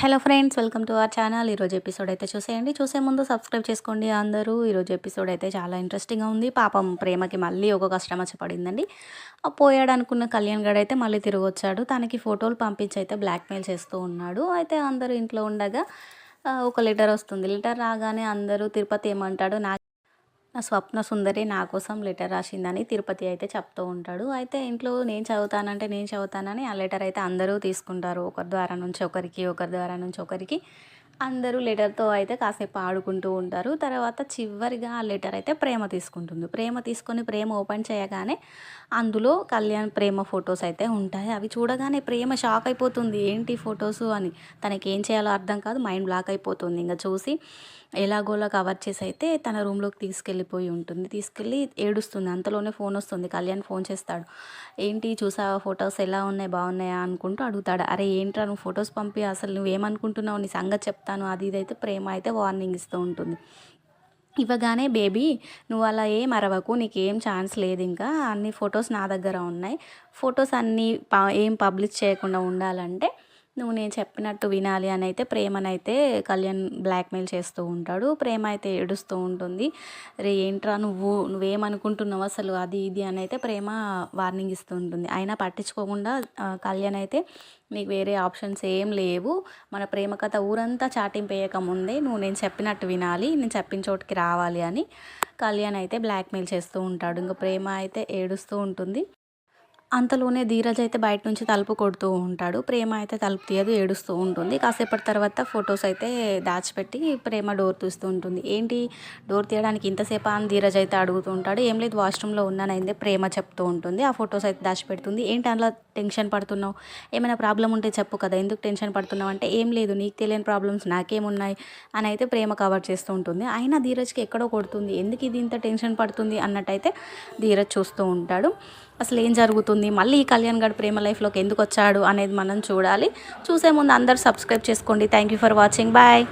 Hello friends welcome to our channel. ఈరోజు episode అయితే చూసేయండి. చూసే ముందు సబ్స్క్రైబ్ చేసుకోండి అందరూ. ఈరోజు ఎపిసోడ్ అయితే చాలా ఇంట్రెస్టింగ్గా ఉంది. పాపం ప్రేమకి మళ్ళీ ఒక కష్టం వచ్చి పడిందండి. పోయాడు అనుకున్న కళ్యాణ్ గడ్ అయితే మళ్ళీ తిరిగి వచ్చాడు. తనకి ఫోటోలు పంపించి అయితే బ్లాక్మెయిల్ చేస్తూ ఉన్నాడు. అయితే అందరూ ఇంట్లో ఉండగా ఒక లెటర్ వస్తుంది. లెటర్ రాగానే అందరూ తిరుపతి ఏమంటాడు నా నా స్వప్న సుందరి నా కోసం లెటర్ రాసిందని తిరుపతి అయితే చెప్తూ ఉంటాడు. అయితే ఇంట్లో నేను చదువుతానంటే నేను చదువుతానని ఆ లెటర్ అయితే అందరూ తీసుకుంటారు. ఒకరి ద్వారా నుంచి ఒకరికి ఒకరి ద్వారా నుంచి ఒకరికి. అందరూ లెటర్తో అయితే కాసేపు ఆడుకుంటూ ఉంటారు. తర్వాత చివరిగా ఆ లెటర్ అయితే ప్రేమ తీసుకుంటుంది. ప్రేమ తీసుకొని ప్రేమ ఓపెన్ చేయగానే అందులో కళ్యాణ్ ప్రేమ ఫొటోస్ అయితే ఉంటాయి. అవి చూడగానే ప్రేమ షాక్ అయిపోతుంది. ఏంటి ఫొటోస్ అని తనకి ఏం చేయాలో అర్థం కాదు. మైండ్ బ్లాక్ అయిపోతుంది. ఇంకా చూసి ఎలాగోలా కవర్ చేసి అయితే తన రూమ్లోకి తీసుకెళ్ళిపోయి ఉంటుంది. తీసుకెళ్ళి ఏడుస్తుంది. అంతలోనే ఫోన్ వస్తుంది. కళ్యాణ్ ఫోన్ చేస్తాడు. ఏంటి చూసావా ఫొటోస్? ఎలా ఉన్నాయి? బాగున్నాయా? అనుకుంటూ అడుగుతాడు. అరే ఏంట్రా నువ్వు ఫొటోస్ పంపి? అసలు నువ్వేమనుకుంటున్నావు? నీ సంగతి చేస్తాను అది ఇది అయితే ప్రేమ అయితే వార్నింగ్ ఇస్తూ ఉంటుంది. ఇవ్వగానే బేబీ నువ్వు అలా ఏం అరవకు నీకేం ఛాన్స్ లేదు ఇంకా. అన్ని ఫొటోస్ నా దగ్గర ఉన్నాయి. ఫొటోస్ అన్నీ ప- ఏం పబ్లిష్ చేయకుండా ఉండాలంటే నువ్వు నేను చెప్పినట్టు వినాలి అని అయితే ప్రేమనైతే కళ్యాణ్ బ్లాక్మెయిల్ చేస్తూ ఉంటాడు. ప్రేమ అయితే ఏడుస్తూ ఉంటుంది. రే ఏంట్రా నువ్వు? నువ్వేమనుకుంటున్నావు అసలు? అది ఇది అని అయితే ప్రేమ వార్నింగ్ ఇస్తూ ఉంటుంది. అయినా పట్టించుకోకుండా కళ్యాణ్ అయితే నీకు వేరే ఆప్షన్స్ ఏం లేవు. మన ప్రేమ కథ ఊరంతా చాటింపేయక ముందే నువ్వు నేను చెప్పినట్టు వినాలి నేను చెప్పిన చోటుకి రావాలి అని కళ్యాణ్ అయితే బ్లాక్మెయిల్ చేస్తూ ఉంటాడు. ఇంకా ప్రేమ అయితే ఏడుస్తూ ఉంటుంది. అంతలోనే ధీరజ్ అయితే బయట నుంచి తలుపు కొడుతూ ఉంటాడు. ప్రేమ అయితే తలుపు తీయదు ఏడుస్తూ ఉంటుంది. కాసేపటి తర్వాత ఫొటోస్ అయితే దాచిపెట్టి ప్రేమ డోర్ తీస్తూ ఉంటుంది. ఏంటి? డోర్ తీయడానికి ఇంతసేపు అని ధీరజ్ అయితే అడుగుతూ ఉంటాడు. ఏం లేదు వాష్రూమ్లో ఉన్నానైందే ప్రేమ చెప్తూ ఉంటుంది. ఆ ఫొటోస్ అయితే దాచిపెడుతుంది. ఏంటి అందులో టెన్షన్ పడుతున్నావు? ఏమైనా ప్రాబ్లం ఉంటే చెప్పు కదా ఎందుకు టెన్షన్ పడుతున్నావు అంటే ఏం లేదు నీకు తెలియని ప్రాబ్లమ్స్ నాకేమున్నాయి అని అయితే ప్రేమ కవర్ చేస్తూ ఉంటుంది. అయినా ధీరజ్కి ఎక్కడో కొడుతుంది. ఎందుకు ఇది ఇంత టెన్షన్ పడుతుంది అన్నట్టయితే ధీరజ్ చూస్తూ ఉంటాడు. అసలు ఏం జరుగుతుంది? మళ్ళీ ఈ కళ్యాణ్ గడ్ ప్రేమ లైఫ్లోకి ఎందుకు వచ్చాడు అనేది మనం చూడాలి. చూసే ముందు అందరు సబ్స్క్రైబ్ చేసుకోండి. Thank you for watching bye